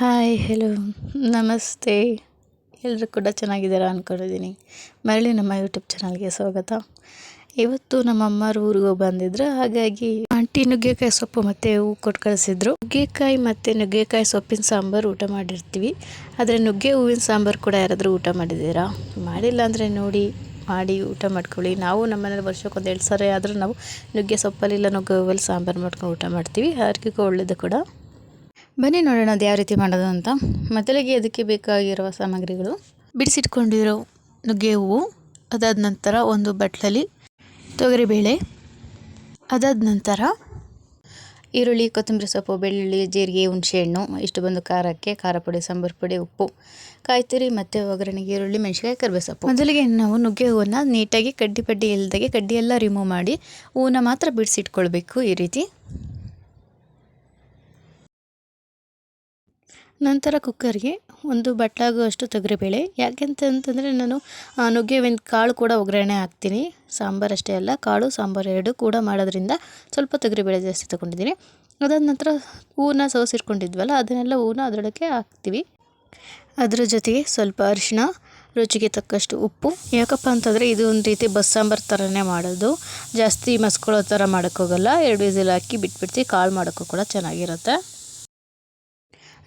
Hi hello ನಮಸ್ತೆ ಎಲ್ಲರೂ ಕೂಡ ಚೆನ್ನಾಗಿದ್ದೀರಾ ಅಂದ್ಕೊಂಡಿದ್ದೀನಿ ಮರಳಿ ನಮ್ಮ ಯೂಟ್ಯೂಬ್ ಚಾನಲ್ಗೆ ಸ್ವಾಗತ. ಇವತ್ತು ನಮ್ಮ ಅಮ್ಮರು ಊರಿಗೆ ಬಂದಿದ್ರು. ಹಾಗಾಗಿ ಆಂಟಿ ನುಗ್ಗೆಕಾಯಿ ಸೊಪ್ಪು ಮತ್ತು ಹೂ ಕೊಟ್ಟು ಕಳಿಸಿದ್ರು. ನುಗ್ಗೆಕಾಯಿ ಮತ್ತು ನುಗ್ಗೆಕಾಯಿ ಸೊಪ್ಪಿನ ಸಾಂಬಾರು ಊಟ ಮಾಡಿರ್ತೀವಿ. ಆದರೆ ನುಗ್ಗೆ ಹೂವಿನ ಸಾಂಬಾರು ಕೂಡ ಯಾರಾದರೂ ಊಟ ಮಾಡಿದ್ದೀರಾ? ಮಾಡಿಲ್ಲ ಅಂದರೆ ನೋಡಿ, ಮಾಡಿ ಊಟ ಮಾಡ್ಕೊಳ್ಳಿ. ನಾವು ನಮ್ಮ ಮನೇಲಿ ವರ್ಷಕ್ಕೆ ಒಂದು ಎರಡು ಸಾರಿ ಆದರೂ ನಾವು ನುಗ್ಗೆ ಸೊಪ್ಪಲ್ಲಿ ಇಲ್ಲ ನುಗ್ಗೆ ಹೂವಲ್ಲಿ ಸಾಂಬಾರು ಮಾಡ್ಕೊಂಡು ಊಟ ಮಾಡ್ತೀವಿ. ಆರೋಗ್ಯಕ್ಕೂ ಒಳ್ಳೇದು ಕೂಡ. ಬನ್ನಿ ನೋಡೋಣ ಅದು ಯಾವ ರೀತಿ ಮಾಡೋದು ಅಂತ. ಮೊದಲಿಗೆ ಅದಕ್ಕೆ ಬೇಕಾಗಿರುವ ಸಾಮಗ್ರಿಗಳು. ಬಿಡಿಸಿಟ್ಕೊಂಡಿರೋ ನುಗ್ಗೆ ಹೂವು ಅದಾದ ನಂತರ ಒಂದು ಬಟ್ಲಲ್ಲಿ ತೊಗರಿಬೇಳೆ ಅದಾದ ನಂತರ ಈರುಳ್ಳಿ ಕೊತ್ತಂಬರಿ ಸೊಪ್ಪು ಬೆಳ್ಳುಳ್ಳಿ ಜೀರಿಗೆ ಹುಣಸೆಹಣ್ಣು ಇಷ್ಟು ಬಂದು ಖಾರಕ್ಕೆ ಖಾರ ಪುಡಿ ಸಾಂಬಾರು ಪುಡಿ ಉಪ್ಪು ಕಾಯ್ತಿರಿ ತುರಿ ಮತ್ತು ಒಗ್ಗರಣೆಗೆ ಈರುಳ್ಳಿ ಮೆಣಸಿನಕಾಯಿ ಕರಿಬೇವು ಸೊಪ್ಪು ಮೊದಲಿಗೆ ನಾವು ನುಗ್ಗೆ ಹೂವನ್ನು ನೀಟಾಗಿ ಕಡ್ಡಿ ಪಡ್ಡಿ ಇಲ್ದಾಗೆ ಕಡ್ಡಿ ಎಲ್ಲ ರಿಮೂವ್ ಮಾಡಿ ಹೂವನ್ನ ಮಾತ್ರ ಬಿಡಿಸಿಟ್ಕೊಳ್ಬೇಕು ಈ ರೀತಿ. ನಂತರ ಕುಕ್ಕರ್ಗೆ ಒಂದು ಬಟ್ಲಾಗುವಷ್ಟು ತೊಗರಿಬೇಳೆ. ಯಾಕೆಂತ ಅಂತಂದರೆ ನಾನು ನುಗ್ಗೆ ಒಂದು ಕಾಳು ಕೂಡ ಒಗ್ಗರಣೆ ಹಾಕ್ತೀನಿ. ಸಾಂಬಾರು ಅಷ್ಟೇ ಅಲ್ಲ, ಕಾಳು, ಸಾಂಬಾರು ಎರಡು ಕೂಡ ಮಾಡೋದ್ರಿಂದ ಸ್ವಲ್ಪ ತೊಗರಿಬೇಳೆ ಜಾಸ್ತಿ ತೊಗೊಂಡಿದ್ದೀನಿ. ಅದಾದ ನಂತರ ಹೂವನ್ನ ಸೋಸಿಟ್ಕೊಂಡಿದ್ವಲ್ಲ ಅದನ್ನೆಲ್ಲ ಹೂವನ್ನ ಅದರೊಳಗೆ ಹಾಕ್ತೀವಿ. ಅದರ ಜೊತೆಗೆ ಸ್ವಲ್ಪ ಅರಿಶಿಣ, ರುಚಿಗೆ ತಕ್ಕಷ್ಟು ಉಪ್ಪು. ಯಾಕಪ್ಪ ಅಂತಂದರೆ ಇದು ಒಂದು ರೀತಿ ಬಸ್ ಸಾಂಬಾರು ಥರನೇ ಮಾಡೋದು. ಜಾಸ್ತಿ ಮಸ್ಕೊಳ್ಳೋ ಥರ ಮಾಡೋಕ್ಕೋಗಲ್ಲ. ಎರಡು ವಿಸಿಲ್ ಹಾಕಿ ಬಿಟ್ಬಿಡ್ತೀವಿ ಕಾಳು ಮಾಡೋಕ್ಕೂ ಕೂಡ ಚೆನ್ನಾಗಿರುತ್ತೆ.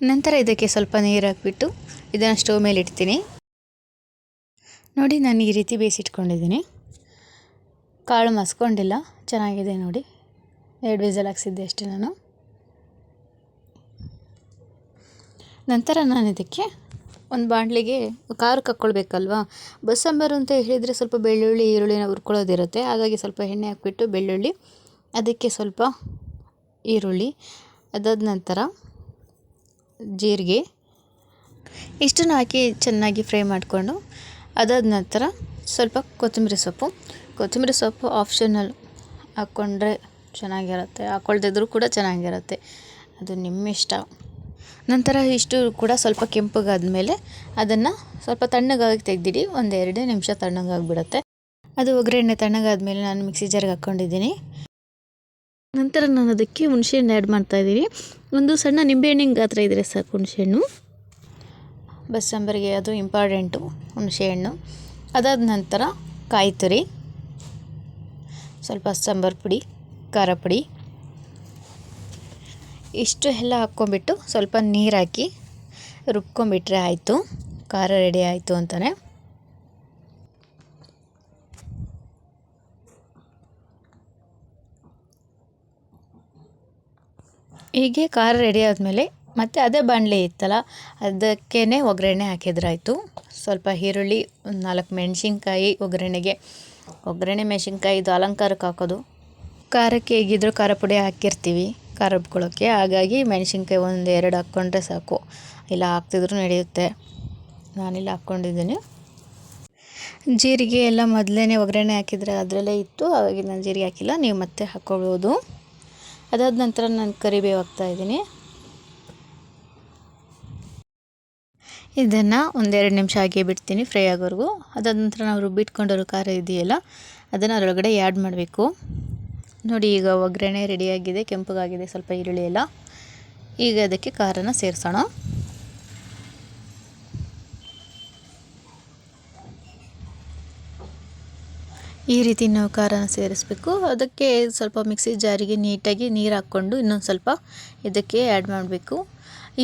ನಂತರ ಇದಕ್ಕೆ ಸ್ವಲ್ಪ ನೀರು ಹಾಕಿಬಿಟ್ಟು ಇದನ್ನು ಸ್ಟವ್ ಮೇಲೆ ಇಡ್ತೀನಿ. ನೋಡಿ, ನಾನು ಈ ರೀತಿ ಬೇಯಿಸಿಟ್ಕೊಂಡಿದ್ದೀನಿ. ಕಾಳು ಮಸ್ಕೊಂಡಿಲ್ಲ, ಚೆನ್ನಾಗಿದೆ ನೋಡಿ. ಎರಡು ವಿಸಲ್ ಹಾಕ್ಸಿದ್ದೆ ಅಷ್ಟೇ ನಾನು. ನಂತರ ನಾನು ಇದಕ್ಕೆ ಒಂದು ಬಾಣಲಿಗೆ ಖಾರಕ್ಕೆ ಹಾಕ್ಕೊಳ್ಬೇಕಲ್ವಾ? ಬಸ್ಸಾಂಬಾರು ಅಂತ ಹೇಳಿದರೆ ಸ್ವಲ್ಪ ಬೆಳ್ಳುಳ್ಳಿ, ಈರುಳ್ಳಿನ ಹುರ್ಕೊಳ್ಳೋದಿರುತ್ತೆ. ಹಾಗಾಗಿ ಸ್ವಲ್ಪ ಎಣ್ಣೆ ಹಾಕ್ಬಿಟ್ಟು ಬೆಳ್ಳುಳ್ಳಿ, ಅದಕ್ಕೆ ಸ್ವಲ್ಪ ಈರುಳ್ಳಿ, ಅದಾದ ನಂತರ ಜೀರಿಗೆ ಇಷ್ಟನ್ನು ಹಾಕಿ ಚೆನ್ನಾಗಿ ಫ್ರೈ ಮಾಡಿಕೊಂಡು ಅದಾದ ನಂತರ ಸ್ವಲ್ಪ ಕೊತ್ತಂಬರಿ ಸೊಪ್ಪು. ಕೊತ್ತಂಬರಿ ಸೊಪ್ಪು ಆಪ್ಷನಲ್ ಹಾಕ್ಕೊಂಡ್ರೆ ಚೆನ್ನಾಗಿರುತ್ತೆ. ಹಾಕ್ಕೊಳ್ದಿದ್ರೂ ಕೂಡ ಚೆನ್ನಾಗಿರುತ್ತೆ. ಅದು ನಿಮ್ಮ ಇಷ್ಟ. ನಂತರ ಇಷ್ಟು ಕೂಡ ಸ್ವಲ್ಪ ಕೆಂಪಗಾದ್ಮೇಲೆ ಅದನ್ನು ಸ್ವಲ್ಪ ತಣ್ಣಗಾಗಿ ತೆಗೆದಿಡಿ. ಒಂದು ಎರಡೇ ನಿಮಿಷ ತಣ್ಣಗಾಗಿಬಿಡುತ್ತೆ. ಅದು ಒಗ್ಗರಣೆ ತಣ್ಣಗಾದ್ಮೇಲೆ ನಾನು ಮಿಕ್ಸಿ ಜಾರ್ಗೆ ಹಾಕ್ಕೊಂಡಿದ್ದೀನಿ. ನಂತರ ನಾನು ಅದಕ್ಕೆ ಹುಣಸೆಹಣ್ಣು ಆ್ಯಡ್ ಮಾಡ್ತಾಯಿದ್ದೀನಿ ಒಂದು ಸಣ್ಣ ನಿಂಬೆಹಣ್ಣಿನ ಗಾತ್ರ ಇದ್ದರೆ ಸಾಕು ಹುಣಸೆಹಣ್ಣು. ಬಸ್ಸಾಂಬಾರಿಗೆ ಅದು ಇಂಪಾರ್ಟೆಂಟು ಹುಣಸೆಹಣ್ಣು. ಅದಾದ ನಂತರ ಕಾಯಿ ತುರಿ ಸ್ವಲ್ಪ ಸಾಂಬಾರು ಪುಡಿ, ಖಾರ ಪುಡಿ. ಇಷ್ಟು ಎಲ್ಲ ಹಾಕ್ಕೊಂಬಿಟ್ಟು ಸ್ವಲ್ಪ ನೀರು ಹಾಕಿ ರುಬ್ಕೊಂಬಿಟ್ರೆ ಆಯಿತು. ಖಾರ ರೆಡಿ ಆಯಿತು ಅಂತಲೇ ಹೀಗೆ ಖಾರ ರೆಡಿ ಆದಮೇಲೆ ಮತ್ತು ಅದೇ ಬಾಣಲೆ ಇತ್ತಲ್ಲ ಅದಕ್ಕೇ ಒಗ್ಗರಣೆ ಹಾಕಿದ್ರಾಯಿತು. ಸ್ವಲ್ಪ ಈರುಳ್ಳಿ, ಒಂದು ನಾಲ್ಕು ಮೆಣಸಿನ್ಕಾಯಿ ಒಗ್ಗರಣೆಗೆ. ಒಗ್ಗರಣೆ ಮೆಣಸಿನ್ಕಾಯಿ ಇದು ಅಲಂಕಾರಕ್ಕೆ ಹಾಕೋದು. ಖಾರಕ್ಕೆ ಹೇಗಿದ್ರೂ ಖಾರ ಪುಡಿ ಹಾಕಿರ್ತೀವಿ, ಖಾರ ರುಬ್ಕೊಳ್ಳೋಕ್ಕೆ ಹಾಗಾಗಿ ಮೆಣಸಿನ್ಕಾಯಿ ಒಂದು ಎರಡು ಹಾಕ್ಕೊಂಡ್ರೆ ಸಾಕು. ಇಲ್ಲ ಹಾಕ್ತಿದ್ರು ನಡೆಯುತ್ತೆ. ನಾನಿಲ್ಲ ಹಾಕ್ಕೊಂಡಿದ್ದೀನಿ. ಜೀರಿಗೆ ಎಲ್ಲ ಮೊದಲೇ ಒಗ್ಗರಣೆ ಹಾಕಿದರೆ ಅದರಲ್ಲೇ ಇತ್ತು. ಹಾಗಾಗಿ ನಾನು ಜೀರಿಗೆ ಹಾಕಿಲ್ಲ. ನೀವು ಮತ್ತೆ ಹಾಕ್ಕೊಳ್ಬೋದು ಅದಾದ ನಂತರ ನಾನು ಕರಿಬೇವು ಹಾಕ್ತಾಯಿದ್ದೀನಿ ಇದನ್ನು ಒಂದೆರಡು ನಿಮಿಷ ಹಾಗೆ ಬಿಡ್ತೀನಿ ಫ್ರೈ ಆಗೋವರೆಗೂ. ಅದಾದ ನಂತರ ನಾವು ರುಬ್ಬಿಟ್ಕೊಂಡಿರೋ ಖಾರ ಇದೆಯಲ್ಲ, ಅದನ್ನು ಅದರೊಳಗಡೆ ಆ್ಯಡ್ ಮಾಡಬೇಕು. ನೋಡಿ, ಈಗ ಒಗ್ಗರಣೆ ರೆಡಿಯಾಗಿದೆ ಕೆಂಪಗಾಗಿದೆ, ಸ್ವಲ್ಪ ಈರುಳ್ಳಿ ಎಲ್ಲ. ಈಗ ಅದಕ್ಕೆ ಖಾರನ ಸೇರಿಸೋಣ. ಈ ರೀತಿ ನಾವು ಖಾರನ ಸೇರಿಸ್ಬೇಕು. ಅದಕ್ಕೆ ಸ್ವಲ್ಪ ಮಿಕ್ಸಿ ಜಾರಿಗೆ ನೀಟಾಗಿ ನೀರು ಹಾಕ್ಕೊಂಡು ಇನ್ನೊಂದು ಸ್ವಲ್ಪ ಇದಕ್ಕೆ ಆ್ಯಡ್ ಮಾಡಬೇಕು.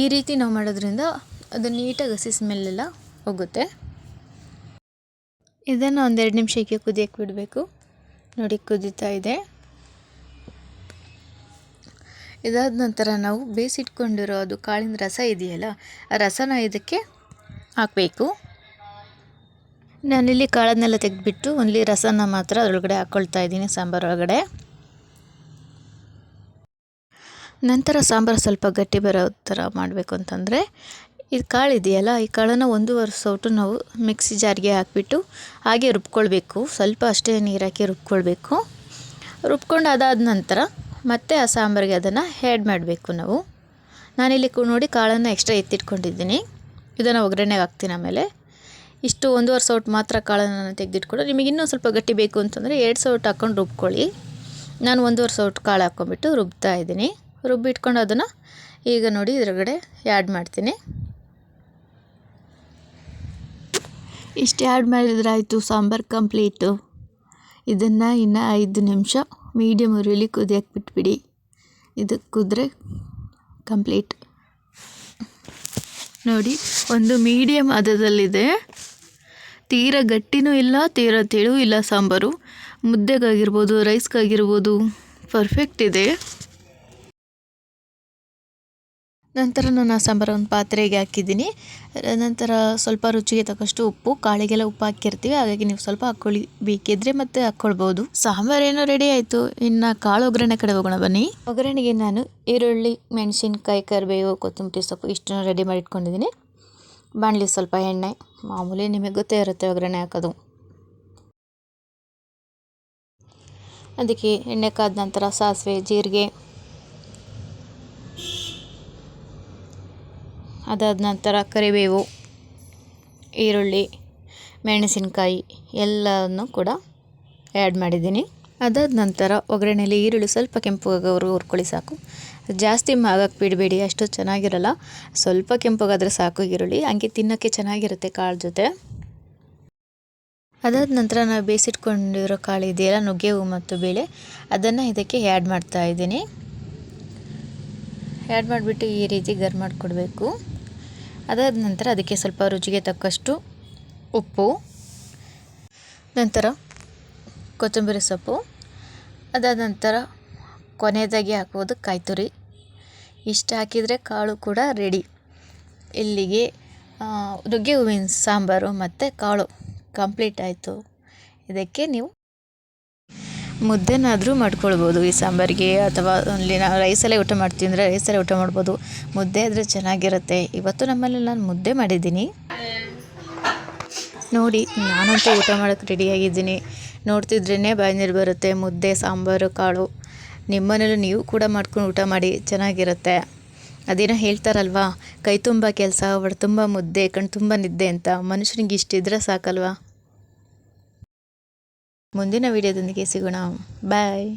ಈ ರೀತಿ ನಾವು ಮಾಡೋದ್ರಿಂದ ಅದು ನೀಟಾಗಿ ಹಸಿ ಸ್ಮೆಲ್ಲೆಲ್ಲ ಹೋಗುತ್ತೆ. ಇದನ್ನು ಒಂದೆರಡು ನಿಮಿಷಕ್ಕೆ ಕುದಿಯಕ್ಕೆ ಬಿಡಬೇಕು. ನೋಡಿ ಕುದೀತಾ ಇದೆ. ಇದಾದ ನಂತರ ನಾವು ಬೇಯಿಸಿಟ್ಕೊಂಡಿರೋ ಅದು ಕಾಳಿನ ರಸ ಇದೆಯಲ್ಲ, ಆ ರಸನ ಇದಕ್ಕೆ ಹಾಕಬೇಕು. ನಾನಿಲ್ಲಿ ಕಾಳನ್ನೆಲ್ಲ ತೆಗೆದ್ಬಿಟ್ಟು ಒನ್ಲಿ ರಸನ ಮಾತ್ರ ಅದರೊಳಗಡೆ ಹಾಕ್ಕೊಳ್ತಾ ಇದ್ದೀನಿ ಸಾಂಬಾರು ಒಳಗಡೆ. ನಂತರ ಸಾಂಬಾರು ಸ್ವಲ್ಪ ಗಟ್ಟಿ ಬರೋ ಥರ ಮಾಡಬೇಕು ಅಂತಂದರೆ, ಇದು ಕಾಳು ಇದೆಯಲ್ಲ, ಈ ಕಾಳನ್ನು ಒಂದೂವರೆ ಸೌಟು ನಾವು ಮಿಕ್ಸಿ ಜಾರಿಗೆ ಹಾಕಿಬಿಟ್ಟು ಹಾಗೆ ರುಬ್ಕೊಳ್ಬೇಕು. ಸ್ವಲ್ಪ ಅಷ್ಟೇ ನೀರು ಹಾಕಿ ರುಬ್ಕೊಳ್ಬೇಕು. ರುಬ್ಕೊಂಡು ಅದಾದ ನಂತರ ಮತ್ತೆ ಆ ಸಾಂಬಾರಿಗೆ ಅದನ್ನು ಆ್ಯಡ್ ಮಾಡಬೇಕು ನಾವು. ನಾನಿಲ್ಲಿ ನೋಡಿ ಕಾಳನ್ನು ಎಕ್ಸ್ಟ್ರಾ ಎತ್ತಿಟ್ಕೊಂಡಿದ್ದೀನಿ. ಇದನ್ನು ಒಗ್ಗರಣೆಗೆ ಹಾಕ್ತೀನಿ ಆಮೇಲೆ. ಇಷ್ಟು ಒಂದೂವರೆ ಸೌಟ್ ಮಾತ್ರ ಕಾಳನ್ನು ತೆಗೆದಿಟ್ಕೊಂಡು, ನಿಮಗೆ ಇನ್ನೂ ಸ್ವಲ್ಪ ಗಟ್ಟಿ ಬೇಕು ಅಂತಂದರೆ ಎರಡು ಸೌಟ್ ಹಾಕ್ಕೊಂಡು ರುಬ್ಕೊಳ್ಳಿ. ನಾನು ಒಂದೂವರೆ ಸೌಟ್ ಕಾಳು ಹಾಕ್ಕೊಂಬಿಟ್ಟು ರುಬ್ತಾ ಇದ್ದೀನಿ. ರುಬ್ಬಿಟ್ಕೊಂಡು ಅದನ್ನು ಈಗ ನೋಡಿ ಇದ್ರಗಡೆ ಆ್ಯಡ್ ಮಾಡ್ತೀನಿ. ಇಷ್ಟು ಆ್ಯಡ್ ಮಾಡಿದ್ರೆ ಆಯಿತು ಸಾಂಬಾರು ಕಂಪ್ಲೀಟು ಇದನ್ನು ಇನ್ನು ಐದು ನಿಮಿಷ ಮೀಡಿಯಮ್ ಉರಿಯಲ್ಲಿ ಕುದಿಯಕ್ಕೆ ಬಿಟ್ಬಿಡಿ. ಇದು ಕುದ್ರೆ ಕಂಪ್ಲೀಟ್ ನೋಡಿ, ಒಂದು ಮೀಡಿಯಮ್ ಹದದಲ್ಲಿದೆ. ತೀರ ಗಟ್ಟಿನೂ ಇಲ್ಲ, ತೀರ ತೆಳು ಇಲ್ಲ ಸಾಂಬಾರು. ಮುದ್ದೆಗಾಗಿರ್ಬೋದು, ರೈಸ್ಗಾಗಿರ್ಬೋದು ಪರ್ಫೆಕ್ಟ್ ಇದೆ. ನಂತರ ನಾನು ಆ ಸಾಂಬಾರು ಒಂದು ಪಾತ್ರೆಗೆ ಹಾಕಿದ್ದೀನಿ. ನಂತರ ಸ್ವಲ್ಪ ರುಚಿಗೆ ತಕ್ಕಷ್ಟು ಉಪ್ಪು, ಕಾಳಿಗೆಲ್ಲ ಉಪ್ಪು ಹಾಕಿರ್ತೀವಿ. ಹಾಗಾಗಿ ನೀವು ಸ್ವಲ್ಪ ಹಾಕ್ಕೊಳ್ಳಿ ಬೇಕಿದ್ರೆ ಮತ್ತೆ ಹಾಕ್ಕೊಳ್ಬೋದು. ಸಾಂಬಾರೇನೋ ರೆಡಿ ಆಯಿತು. ಇನ್ನು ಕಾಳು ಒಗ್ಗರಣೆ ಕಡೆ ಹೋಗೋಣ, ಬನ್ನಿ. ಒಗ್ಗರಣೆಗೆ ನಾನು ಈರುಳ್ಳಿ, ಮೆಣಸಿನ್ಕಾಯಿ, ಕರಿಬೇವು, ಕೊತ್ತಂಬರಿ ಸೊಪ್ಪು ಇಷ್ಟನ್ನು ರೆಡಿ ಮಾಡಿ ಇಟ್ಕೊಂಡಿದ್ದೀನಿ ಬಾಣಲಿ ಸ್ವಲ್ಪ ಎಣ್ಣೆ, ಮಾಮೂಲಿ ನಿಮಗೆ ಗೊತ್ತೇ ಇರುತ್ತೆ ಒಗ್ಗರಣೆ ಹಾಕೋದು. ಅದಕ್ಕೆ ಎಣ್ಣೆ ಕಾದ ನಂತರ ಸಾಸಿವೆ, ಜೀರಿಗೆ. ಅದಾದ ನಂತರ ಕರಿಬೇವು, ಈರುಳ್ಳಿ, ಮೆಣಸಿನಕಾಯಿ ಎಲ್ಲವನ್ನು ಕೂಡ ಆ್ಯಡ್ ಮಾಡಿದ್ದೀನಿ. ಅದಾದ ನಂತರ ಒಗ್ಗರಣೆಯಲ್ಲಿ ಈರುಳ್ಳಿ ಸ್ವಲ್ಪ ಕೆಂಪುಗಾಗೋರು ಹುರ್ಕೊಳ್ಳಿ ಸಾಕು. ಜಾಸ್ತಿ ಮಾಗಕ್ಕೆ ಬಿಡಬೇಡಿ ಅಷ್ಟು ಚೆನ್ನಾಗಿರಲ್ಲ. ಸ್ವಲ್ಪ ಕೆಂಪಗಾದರೆ ಸಾಕು ಈರುಳ್ಳಿ. ಹಂಗೆ ತಿನ್ನೋಕ್ಕೆ ಚೆನ್ನಾಗಿರುತ್ತೆ ಕಾಳು ಜೊತೆ. ಅದಾದ ನಂತರ ನಾವು ಬೇಯಿಸಿಟ್ಕೊಂಡಿರೋ ಕಾಳು ಇದೆಯಲ್ಲ, ನುಗ್ಗೆ ಹೂವು ಮತ್ತು ಬೇಳೆ, ಅದನ್ನು ಇದಕ್ಕೆ ಆ್ಯಡ್ ಮಾಡ್ತಾ ಇದ್ದೀನಿ. ಆ್ಯಡ್ ಮಾಡಿಬಿಟ್ಟು ಈ ರೀತಿ ಗರ್ ಮಾಡಿಕೊಡ್ಬೇಕು. ಅದಾದ ನಂತರ ಅದಕ್ಕೆ ಸ್ವಲ್ಪ ರುಚಿಗೆ ತಕ್ಕಷ್ಟು ಉಪ್ಪು. ನಂತರ ಕೊತ್ತಂಬರಿ ಸೊಪ್ಪು, ಅದಾದ ನಂತರ ಕೊನೆಯದಾಗಿ ಹಾಕುವುದು ಕಾಯಿ ತುರಿ ಇಷ್ಟು ಹಾಕಿದರೆ ಕಾಳು ಕೂಡ ರೆಡಿ ಇಲ್ಲಿಗೆ ನುಗ್ಗೆ ಹೂವಿನ ಸಾಂಬಾರು ಮತ್ತು ಕಾಳು ಕಂಪ್ಲೀಟ್ ಆಯಿತು. ಇದಕ್ಕೆ ನೀವು ಮುದ್ದೆನಾದರೂ ಮಾಡ್ಕೊಳ್ಬೋದು ಈ ಸಾಂಬಾರಿಗೆ, ಅಥವಾ ಅಲ್ಲಿ ನಾವು ರೈಸಲ್ಲೇ ಊಟ ಮಾಡ್ತೀವಿ ಅಂದರೆ ರೈಸಲ್ಲೇ ಊಟ ಮಾಡ್ಬೋದು. ಮುದ್ದೆ ಆದರೆ ಚೆನ್ನಾಗಿರುತ್ತೆ. ಇವತ್ತು ನಮ್ಮಲ್ಲಿ ನಾನು ಮುದ್ದೆ ಮಾಡಿದ್ದೀನಿ. ನೋಡಿ, ನಾನಂತೂ ಊಟ ಮಾಡೋಕ್ಕೆ ರೆಡಿಯಾಗಿದ್ದೀನಿ ನೋಡ್ತಿದ್ರೇ ಬಾಯಿ ನೀರು ಬರುತ್ತೆ, ಮುದ್ದೆ, ಸಾಂಬಾರು, ಕಾಳು. ನಿಮ್ಮನೇಲೂ ನೀವು ಕೂಡ ಮಾಡ್ಕೊಂಡು ಊಟ ಮಾಡಿ, ಚೆನ್ನಾಗಿರುತ್ತೆ. ಅದೇನೋ ಹೇಳ್ತಾರಲ್ವಾ, ಕೈ ತುಂಬ ಕೆಲಸ ಒಡ ತುಂಬ ಮುದ್ದೆ, ಕಣ್ ತುಂಬ ನಿದ್ದೆ ಅಂತ. ಮನುಷ್ಯನಿಗೆ ಇಷ್ಟಿದ್ರೆ ಸಾಕಲ್ವಾ? ಮುಂದಿನ ವಿಡಿಯೋದೊಂದಿಗೆ ಸಿಗೋಣ. ಬಾಯ್.